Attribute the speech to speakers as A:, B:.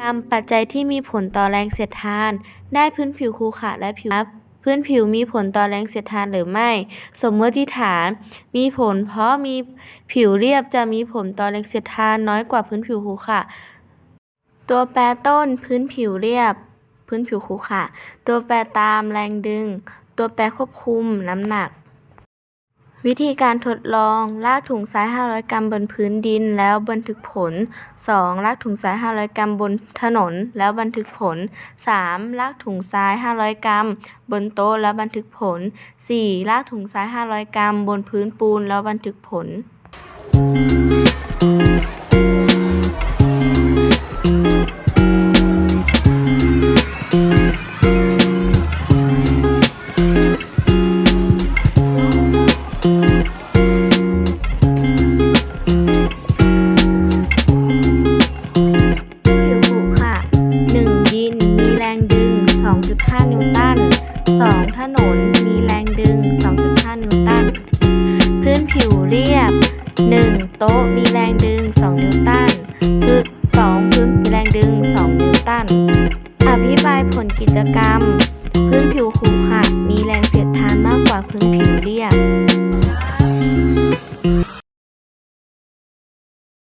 A: กรรมปัจจัยที่มีผลต่อแรงเสียดทาน ได้พื้นผิวขรุขระและผิวยับพื้นผิวมีผลต่อแรงเสียดทานหรือไม่ สมมติฐาน มีผลเพราะมีผิวเรียบจะมีผลต่อแรงเสียดทานน้อยกว่าพื้นผิวขรุขระตัวแปรต้นพื้นผิวเรียบ พื้นผิวขรุขระตัวแปรตามแรงดึง ตัวแปรควบคุมน้ำหนัก วิธีการทดลอง ลากถุงทราย 500 กรัมบนพื้นดิน แล้วบันทึกผล 2. ลากถุงทราย 500 กรัมบนถนน แล้วบันทึกผล 3. ลากถุงทราย 500 กรัม บนโต๊ะแล้วบันทึกผล 4. ลากถุงทราย 500 กรัม บนพื้นปูนแล้วบันทึกผลผิว นน มีแรงดึง 2.5 นิวตัน พื้นผิวเรียบ 1. โต๊ะมีแรงดึง 2 นิวตันพื้น 2. พื้นแรงดึง 2 นิวตัน อภิบายผลกิจกรรม พื้นผิวขรุขระมีแรงเสียดทานมากกว่าพื้นผิวเรียบ